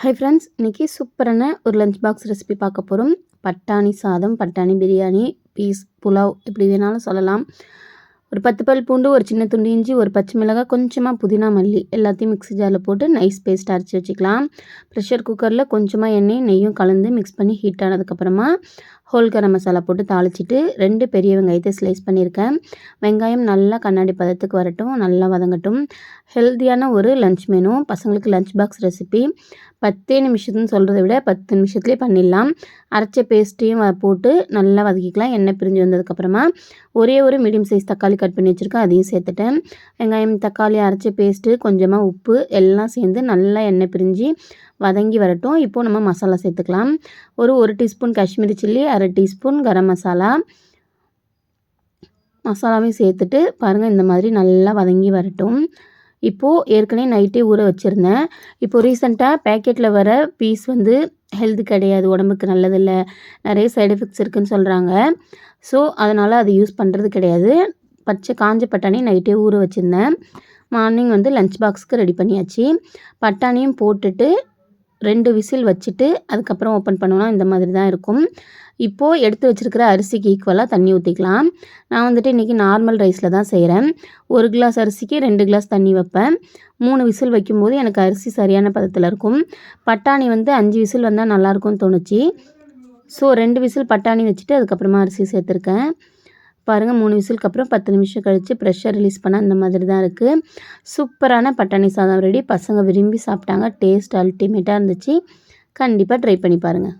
Hi friends இன்றைக்கி சூப்பரான ஒரு லஞ்ச் பாக்ஸ் ரெசிபி பார்க்க போகிறோம் பட்டாணி சாதம் பட்டாணி பிரியாணி பீஸ் புலாவ் எப்படி வேணாலும் சொல்லலாம். ஒரு பத்து பல் பூண்டு ஒரு சின்ன துண்டு இஞ்சி ஒரு பச்சை மிளகாய் கொஞ்சமாக புதினா மல்லி எல்லாத்தையும் மிக்ஸி ஜாரில் போட்டு நைஸ் பேஸ்ட் அரைச்சி வச்சுக்கலாம். ப்ரெஷர் குக்கரில் கொஞ்சமாக எண்ணெய் நெய்யும் கலந்து மிக்ஸ் பண்ணி ஹீட் ஆனதுக்கப்புறமா ஹோல் கரம் மசாலா போட்டு தாளிச்சிட்டு ரெண்டு பெரிய வெங்காயத்தை ஸ்லைஸ் பண்ணியிருக்கேன். வெங்காயம் நல்லா கண்ணாடி பதத்துக்கு வரட்டும் நல்லா வதங்கட்டும். ஹெல்த்தியான ஒரு லஞ்ச் மெனு பசங்களுக்கு லஞ்ச் பாக்ஸ் ரெசிபி பத்தே நிமிஷத்துன்னு சொல்கிறத விட பத்து நிமிஷத்துலேயே பண்ணிடலாம். அரைச்ச பேஸ்ட்டையும் போட்டு நல்லா வதக்கிக்கலாம். எண்ணெய் பிரிஞ்சு வந்ததுக்கப்புறமா ஒரே ஒரு மீடியம் சைஸ் தக்காளி கட் பண்ணி வச்சுருக்கேன். அதையும் சேர்த்துட்டேன். வெங்காயம் தக்காளி அரைச்ச பேஸ்ட்டு கொஞ்சமாக உப்பு எல்லாம் சேர்ந்து நல்லா எண்ணெய் பிரிஞ்சு வதங்கி வரட்டும். இப்போது நம்ம மசாலா சேர்த்துக்கலாம். ஒரு ஒரு டீஸ்பூன் காஷ்மீரி சில்லி அரை டீஸ்பூன் கரம் மசாலா. மசாலாவையும் சேர்த்துட்டு பாருங்கள் இந்த மாதிரி நல்லா வதங்கி வரட்டும். இப்போது ஏற்கனவே நைட்டே ஊற வச்சுருந்தேன். இப்போது ரீசெண்டாக பேக்கெட்டில் வர பீஸ் வந்து ஹெல்த் கிடையாது உடம்புக்கு நல்லதில்லை நிறைய சைடு எஃபெக்ட்ஸ் இருக்குதுன்னு சொல்கிறாங்க ஸோ அதனால் அது யூஸ் பண்ணுறது கிடையாது. பச்சை காஞ்ச பட்டாணி நைட்டே ஊற வச்சுருந்தேன். மார்னிங் வந்து லஞ்ச் பாக்ஸுக்கு ரெடி பண்ணியாச்சு. பட்டாணியும் போட்டுட்டு ரெண்டு விசில் வச்சுட்டு அதுக்கப்புறம் ஓப்பன் பண்ணோன்னா இந்த மாதிரி தான் இருக்கும். இப்போது எடுத்து வச்சுருக்கிற அரிசிக்கு ஈக்குவலாக தண்ணி ஊற்றிக்கலாம் நான் வந்துட்டு இன்றைக்கி நார்மல் ரைஸில் தான் செய்கிறேன் ஒரு கிளாஸ் அரிசிக்கு ரெண்டு கிளாஸ் தண்ணி வைப்பேன். மூணு விசில் வைக்கும்போது எனக்கு அரிசி சரியான பதத்தில் இருக்கும். பட்டாணி வந்து அஞ்சு விசில் வந்தால் நல்லாயிருக்கும்னு தோணுச்சு. ஸோ ரெண்டு விசில் பட்டாணி வச்சுட்டு அதுக்கப்புறமா அரிசி சேர்த்துருக்கேன். பாருங்கள் மூணு விசிலுக்கு அப்புறம் பத்து நிமிஷம் கழித்து ப்ரெஷர் ரிலீஸ் பண்ணால் இந்த மாதிரி தான் இருக்குது சூப்பரான பட்டாணி சாதம் ரெடி பசங்க விரும்பி சாப்பிட்டாங்க. டேஸ்ட் அல்டிமேட்டாக இருந்துச்சு. கண்டிப்பாக ட்ரை பண்ணி பாருங்கள்